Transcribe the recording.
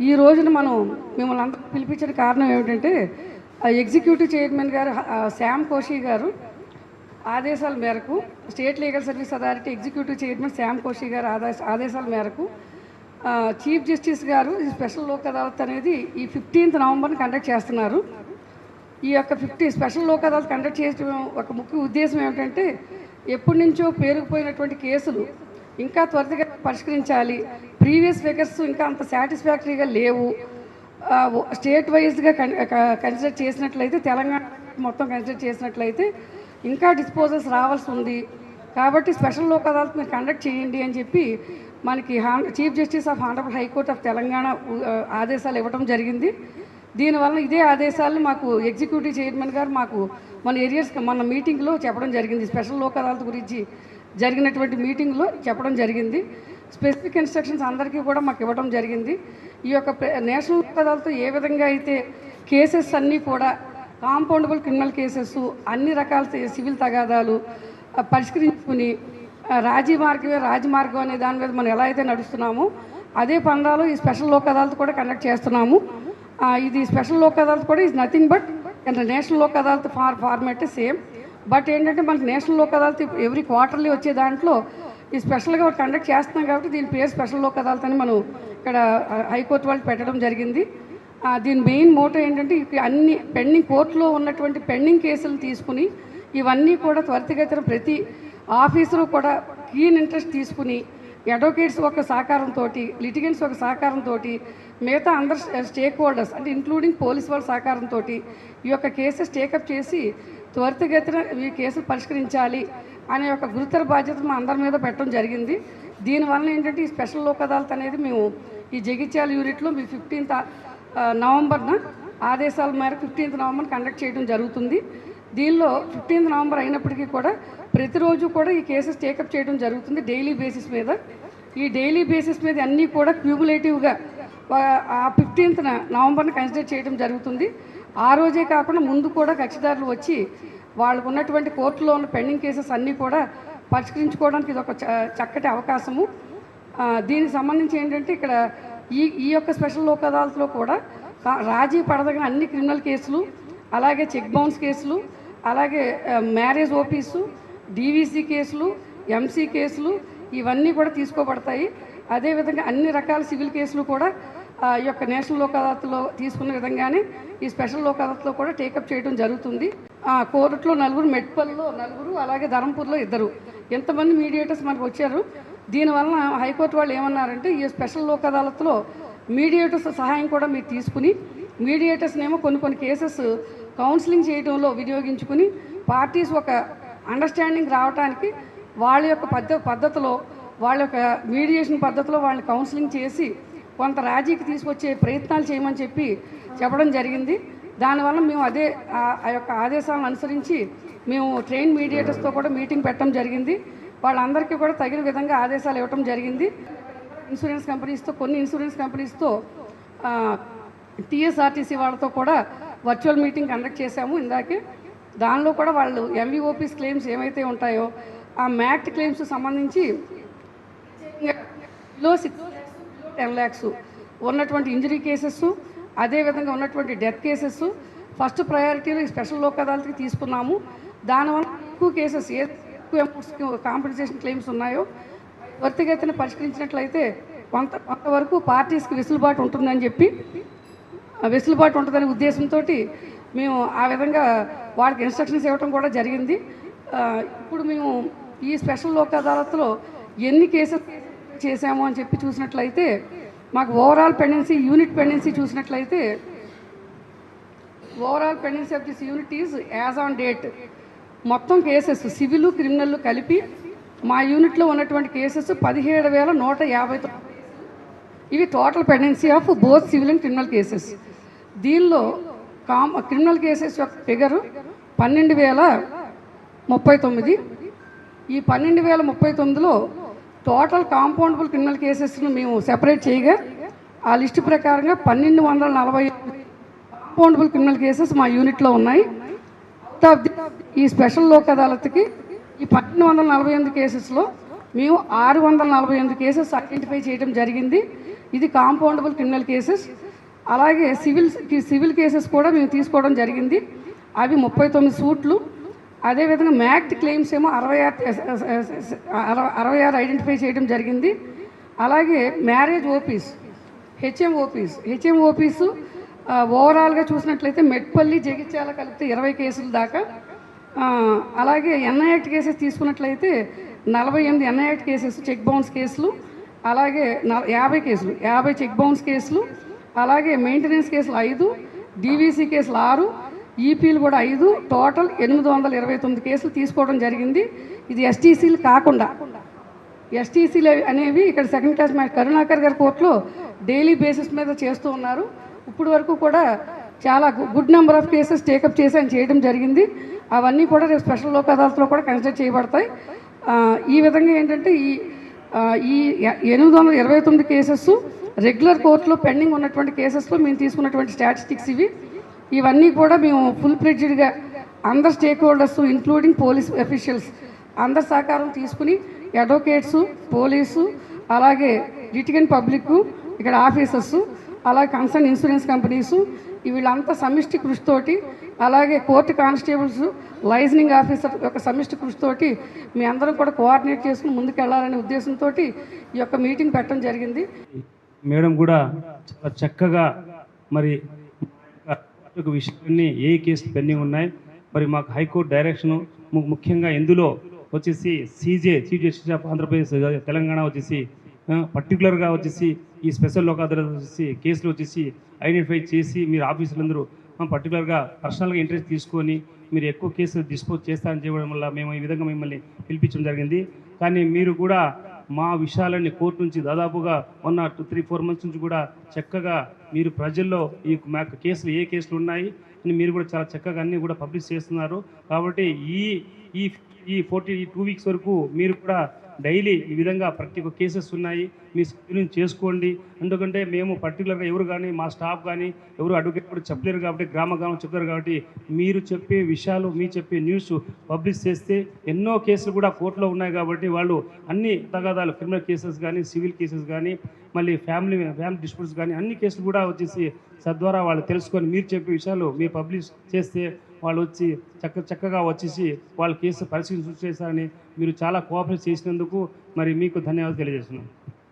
ఈ రోజున మనం మిమ్మల్ని అంత పిలిపించిన కారణం ఏమిటంటే ఎగ్జిక్యూటివ్ చైర్మన్ గారు శ్యామ్ కోషి గారు ఆదేశాల మేరకు state legal service authority executive chairman Shyam Koshy గారు ఆదేశాల మేరకు చీఫ్ జస్టిస్ గారు ఈ స్పెషల్ లోక్ అదాలత్ అనేది ఈ ఫిఫ్టీన్త్ నవంబర్ని కండక్ట్ చేస్తున్నారు. ఈ యొక్క fifty special Lok Adalat conduct చేయడం ఒక ముఖ్య ఉద్దేశం ఏమిటంటే ఎప్పటి నుంచో పేరుకుపోయినటువంటి కేసులు ఇంకా త్వరితగా పరిష్కరించాలి. ప్రీవియస్ ఫిగర్స్ ఇంకా అంత సాటిస్ఫాక్టరీగా లేవు. స్టేట్ వైజ్గా కన్ కన్సిడర్ చేసినట్లయితే తెలంగాణ మొత్తం కన్సిడర్ చేసినట్లయితే ఇంకా డిస్పోజల్స్ రావాల్సి ఉంది. కాబట్టి స్పెషల్ లోక్ అదాలత్ మీరు కండక్ట్ చేయండి అని చెప్పి మనకి hon chief justice of honourable high court of Telangana ఆదేశాలు ఇవ్వడం జరిగింది. దీనివల్ల ఇదే ఆదేశాలను మాకు ఎగ్జిక్యూటివ్ చైర్మన్ గారు మాకు మన ఏరియాస్ మన మీటింగ్లో చెప్పడం జరిగింది. స్పెషల్ లోక్ అదాలత్ గురించి జరిగినటువంటి మీటింగ్లో చెప్పడం జరిగింది. స్పెసిఫిక్ ఇన్స్ట్రక్షన్స్ అందరికీ కూడా మాకు ఇవ్వడం జరిగింది. ఈ యొక్క నేషనల్ లోక్ ఏ విధంగా అయితే కేసెస్ అన్నీ కూడా కాంపౌండబుల్ క్రిమినల్ కేసెస్ అన్ని రకాల సివిల్ తగాదాలు పరిష్కరించుకుని ఆ, రాజీ మార్గమే రాజమార్గం అనే దాని మీద మనం ఎలా అయితే నడుస్తున్నామో అదే పందాలు ఈ స్పెషల్ లోక్ అదాలత్ కూడా కండక్ట్ చేస్తున్నాము. ఇది స్పెషల్ లోక్ అదాలత్ కూడా is nothing but national Lok Adalat for format same. But ఏంటంటే మనకి national Lok Adalat every quarterly వచ్చే దాంట్లో ఈ స్పెషల్గా కండక్ట్ చేస్తున్నాం కాబట్టి దీని పేరు స్పెషల్ లోక్ అదాలత్ అని మనం ఇక్కడ హైకోర్టు వాళ్ళు పెట్టడం జరిగింది. దీని మెయిన్ మోటో ఏంటంటే అన్ని పెండింగ్ కోర్టులో ఉన్నటువంటి పెండింగ్ కేసులు తీసుకుని ఇవన్నీ కూడా త్వరితగతిన ప్రతి ఆఫీసరు కూడా కీన్ ఇంట్రెస్ట్ తీసుకుని అడ్వకేట్స్ ఒక సహకారంతో లిటిగెంట్స్ ఒక సహకారంతో మిగతా అందరు స్టేక్ హోల్డర్స్ అంటే ఇంక్లూడింగ్ పోలీస్ వాళ్ళ సహకారంతో ఈ యొక్క కేసెస్ టేకప్ చేసి త్వరితగతిన ఈ కేసులు పరిష్కరించాలి అనే ఒక గురుతర బాధ్యత మా అందరి మీద పెట్టడం జరిగింది. దీనివల్ల ఏంటంటే ఈ స్పెషల్ లోక్ అదాలత్ అనేది మేము ఈ జగిత్యాల యూనిట్లో మీ ఫిఫ్టీన్త్ నవంబర్న ఆదేశాల మేరకు ఫిఫ్టీన్త్ నవంబర్ కండక్ట్ చేయడం జరుగుతుంది. దీనిలో ఫిఫ్టీన్త్ నవంబర్ అయినప్పటికీ కూడా ప్రతిరోజు కూడా ఈ కేసెస్ టేకప్ చేయడం జరుగుతుంది డైలీ బేసిస్ మీద. ఈ డైలీ బేసిస్ మీద అన్నీ కూడా క్యూములేటివ్గా ఆ ఫిఫ్టీన్త్న నవంబర్ని కన్సిడర్ చేయడం జరుగుతుంది. ఆ రోజే కాకుండా ముందు కూడా కక్షిదారులు వచ్చి వాళ్ళకు ఉన్నటువంటి కోర్టులో ఉన్న పెండింగ్ కేసెస్ అన్నీ కూడా పరిష్కరించుకోవడానికి ఇది ఒక చ- చక్కటి అవకాశము. దీనికి సంబంధించి ఏంటంటే ఇక్కడ ఈ ఈ యొక్క స్పెషల్ లోక్ అదాలత్లో కూడా రాజీ పడదగిన అన్ని క్రిమినల్ కేసులు అలాగే చెక్ బౌన్స్ కేసులు అలాగే మ్యారేజ్ ఓపీసు డీవీసీ కేసులు ఎంసీ కేసులు ఇవన్నీ కూడా తీసుకోబడతాయి. అదేవిధంగా అన్ని రకాల సివిల్ కేసులు కూడా ఈ యొక్క నేషనల్ లోక్ అదాలత్లో తీసుకున్న విధంగానే ఈ స్పెషల్ లోక్ అదాలత్లో కూడా టేకప్ చేయడం జరుగుతుంది. ఆ, కోర్టులో నలుగురు మెట్పల్లో నలుగురు అలాగే ధరంపూర్లో ఇద్దరు. ఎంతమంది మీడియేటర్స్ మనకు వచ్చారు? దీనివల్ల హైకోర్టు వాళ్ళు ఏమన్నారంటే ఈ స్పెషల్ లోక్ అదాలత్లో మీడియేటర్స్ సహాయం కూడా మీరు తీసుకుని మీడియేటర్స్నేమో కొన్ని కొన్ని కేసెస్ కౌన్సిలింగ్ చేయడంలో వినియోగించుకుని పార్టీస్ ఒక అండర్స్టాండింగ్ రావడానికి వాళ్ళ యొక్క పద్ధ పద్ధతిలో వాళ్ళ యొక్క మీడియేషన్ పద్ధతిలో వాళ్ళని కౌన్సిలింగ్ చేసి కొంత రాజీకి తీసుకొచ్చే ప్రయత్నాలు చేయమని చెప్పి చెప్పడం జరిగింది. దానివల్ల మేము అదే ఆ- ఆ యొక్క ఆదేశాలను అనుసరించి మేము ట్రైన్ మీడియేటర్స్తో కూడా మీటింగ్ పెట్టడం జరిగింది. వాళ్ళందరికీ కూడా తగిన విధంగా ఆదేశాలు ఇవ్వటం జరిగింది. ఇన్సూరెన్స్ కంపెనీస్తో కొన్ని ఇన్సూరెన్స్ కంపెనీస్తో టీఎస్ఆర్టీసీ వాళ్ళతో కూడా వర్చువల్ మీటింగ్ కండక్ట్ చేశాము ఇందాకే. దానిలో కూడా వాళ్ళు ఎంవిఓపీస్ క్లెయిమ్స్ ఏమైతే ఉంటాయో ఆ మ్యాట్ క్లెయిమ్స్ సంబంధించి లో సిక్స్ టెన్ ల్యాక్స్ ఉన్నటువంటి ఇంజరీ కేసెస్ అదేవిధంగా ఉన్నటువంటి డెత్ కేసెస్. ఫస్ట్ ప్రయారిటీలో స్పెషల్ లోక్ అదాలత్కి తీసుకున్నాము. దానివల్ల ఎక్కువ కేసెస్ ఏ ఎక్కువ అమౌంట్స్కి కాంపెన్సేషన్ క్లెయిమ్స్ ఉన్నాయో వర్తిగతిని పరిష్కరించినట్లయితే కొంత కొంతవరకు పార్టీస్కి వెసులుబాటు ఉంటుందని చెప్పి వెసులుబాటు ఉంటుందనే ఉద్దేశంతో మేము ఆ విధంగా వాళ్ళకి ఇన్స్ట్రక్షన్స్ ఇవ్వటం కూడా జరిగింది. ఇప్పుడు మేము ఈ స్పెషల్ లోక్ అదాలత్లో ఎన్ని కేసెస్ చేశాము అని చెప్పి చూసినట్లయితే మాకు ఓవరాల్ పెండెన్సీ యూనిట్ పెండెన్సీ చూసినట్లయితే overall pendency of this unit is as on date మొత్తం కేసెస్ సివిల్ క్రిమినల్ కలిపి మా యూనిట్లో ఉన్నటువంటి కేసెస్ పదిహేడు వేల నూట యాభై ఇవి total pendency of both civil and criminal cases దీనిలో కామ్ క్రిమినల్ కేసెస్ యొక్క ఫిగరు పన్నెండు వేల ముప్పై తొమ్మిది. ఈ పన్నెండు వేల ముప్పై తొమ్మిదిలో టోటల్ కాంపౌండబుల్ క్రిమినల్ కేసెస్ను మేము సెపరేట్ చేయగా ఆ లిస్టు ప్రకారంగా పన్నెండు వందల నలభై కాంపౌండబుల్ క్రిమినల్ కేసెస్ మా యూనిట్లో ఉన్నాయి. ఈ స్పెషల్ లోక్ అదాలత్కి ఈ పన్నెండు వందల నలభై ఎనిమిది కేసెస్లో మేము ఆరు వందల నలభై ఎనిమిది కేసెస్ ఐడెంటిఫై చేయడం జరిగింది. ఇది కాంపౌండబుల్ క్రిమినల్ కేసెస్. అలాగే సివిల్ సివిల్ కేసెస్ కూడా మేము తీసుకోవడం జరిగింది. అవి ముప్పై తొమ్మిది సూట్లు. అదేవిధంగా మ్యాక్ట్ క్లెయిమ్స్ ఏమో అరవై ఆరు అరవై- అరవై ఆరు ఐడెంటిఫై చేయడం జరిగింది. అలాగే marriage OPs HM OPs HM OPs ఓవరాల్గా చూసినట్లయితే మెట్పల్లి జగిత్యాల కలిపితే ఇరవై కేసుల దాకా. అలాగే ఎన్ఐఆక్ట్ కేసెస్ తీసుకున్నట్లయితే నలభై ఎనిమిది ఎన్ఐఆక్ట్ కేసెస్ చెక్ బౌన్స్ కేసులు. అలాగే నల యాభై కేసులు యాభై చెక్ బౌన్స్ కేసులు. అలాగే మెయింటెనెన్స్ కేసులు ఐదు డీవీసీ కేసులు ఆరు ఈపీలు కూడా ఐదు టోటల్ ఎనిమిది వందల ఇరవై తొమ్మిది కేసులు తీసుకోవడం జరిగింది. ఇది ఎస్టీసీలు కాకుండా. ఎస్టీసీలు అనేవి ఇక్కడ సెకండ్ క్లాస్ మా కరుణాకర్ గారి కోర్టులో డైలీ బేసిస్ మీద చేస్తూ ఉన్నారు. ఇప్పుడు వరకు కూడా చాలా good number of cases take up చేసి ఆయన చేయడం జరిగింది. అవన్నీ కూడా రేపు స్పెషల్ లోక్ అదాలత్లో కూడా కన్సిడర్ చేయబడతాయి. ఈ విధంగా ఏంటంటే ఈ ఈ ఎనిమిది వందల ఇరవై తొమ్మిది కేసెస్ రెగ్యులర్ కోర్టులో పెండింగ్ ఉన్నటువంటి కేసెస్లో మేము తీసుకున్నటువంటి స్టాటిస్టిక్స్ ఇవి. ఇవన్నీ కూడా మేము ఫుల్ ప్రెడ్జ్డ్గా అందరు stake holders including police officials అందరి సహకారం తీసుకుని అడ్వకేట్స్ పోలీసు అలాగే లిటిగన్ పబ్లిక్ ఇక్కడ ఆఫీసర్స్ అలాగే కన్సర్న్ ఇన్సూరెన్స్ కంపెనీసు వీళ్ళంతా సమిష్టి కృషితోటి అలాగే కోర్టు కానిస్టేబుల్స్ లైజనింగ్ ఆఫీసర్ యొక్క సమిష్టి కృషితోటి మీ అందరం కూడా కోఆర్డినేట్ చేసుకుని ముందుకు వెళ్ళాలనే ఉద్దేశంతో ఈ యొక్క మీటింగ్ పెట్టడం జరిగింది. మేడం కూడా చాలా చక్కగా మరి ఒక విషయాన్ని ఏ కేసు పెండింగ్ ఉన్నాయి? మరి మాకు హైకోర్టు డైరెక్షన్ ముఖ్యంగా ఇందులో వచ్చేసి CJ chief justice of Andhra Pradesh Telangana వచ్చేసి పర్టికులర్గా వచ్చేసి ఈ స్పెషల్ లోక్ అదాలత్ వచ్చేసి కేసులు వచ్చేసి ఐడెంటిఫై చేసి మీరు ఆఫీసులందరూ పర్టికులర్గా పర్సనల్గా ఇంట్రెస్ట్ తీసుకొని మీరు ఎక్కువ కేసులు డిస్పోజ్ చేస్తారని చెప్పడం వల్ల మేము ఈ విధంగా మిమ్మల్ని పిలిపించడం జరిగింది. కానీ మీరు కూడా మా విషయాలన్నీ కోర్టు నుంచి దాదాపుగా ఉన్న టూ త్రీ ఫోర్ మంత్స్ నుంచి కూడా చక్కగా మీరు ప్రజల్లో ఈ మాకు కేసులు ఏ కేసులు ఉన్నాయి అని మీరు కూడా చాలా చక్కగా అన్నీ కూడా పబ్లిష్ చేస్తున్నారు. కాబట్టి ఈ ఈ ఈ ఫోర్టీ ఈ టూ వీక్స్ వరకు మీరు కూడా డైలీ ఈ విధంగా ప్రతి ఒక్క కేసెస్ ఉన్నాయి. మీ స్క్రీనింగ్ చేసుకోండి. ఎందుకంటే మేము పర్టికులర్గా ఎవరు కానీ మా స్టాఫ్ కానీ ఎవరు అడ్వకేట్ కూడా చెప్పలేరు కాబట్టి గ్రామ గ్రామం చెప్తారు కాబట్టి మీరు చెప్పే విషయాలు మీ చెప్పే న్యూస్ పబ్లిష్ చేస్తే ఎన్నో కేసులు కూడా కోర్టులో ఉన్నాయి కాబట్టి వాళ్ళు అన్ని తగాదాలు క్రిమినల్ కేసెస్ కానీ సివిల్ కేసెస్ కానీ మళ్ళీ ఫ్యామిలీ ఫ్యామిలీ డిస్ప్యూట్స్ కానీ అన్ని కేసులు కూడా వచ్చేసి సద్వారా వాళ్ళు తెలుసుకొని మీరు చెప్పే విషయాలు మీరు పబ్లిష్ చేస్తే వాళ్ళు వచ్చి చక్క చక్కగా వచ్చేసి వాళ్ళ కేసు పరిశీలించి చేశారని మీరు చాలా కోఆపరేట్ చేసినందుకు మరి మీకు ధన్యవాదాలు తెలియజేస్తున్నాను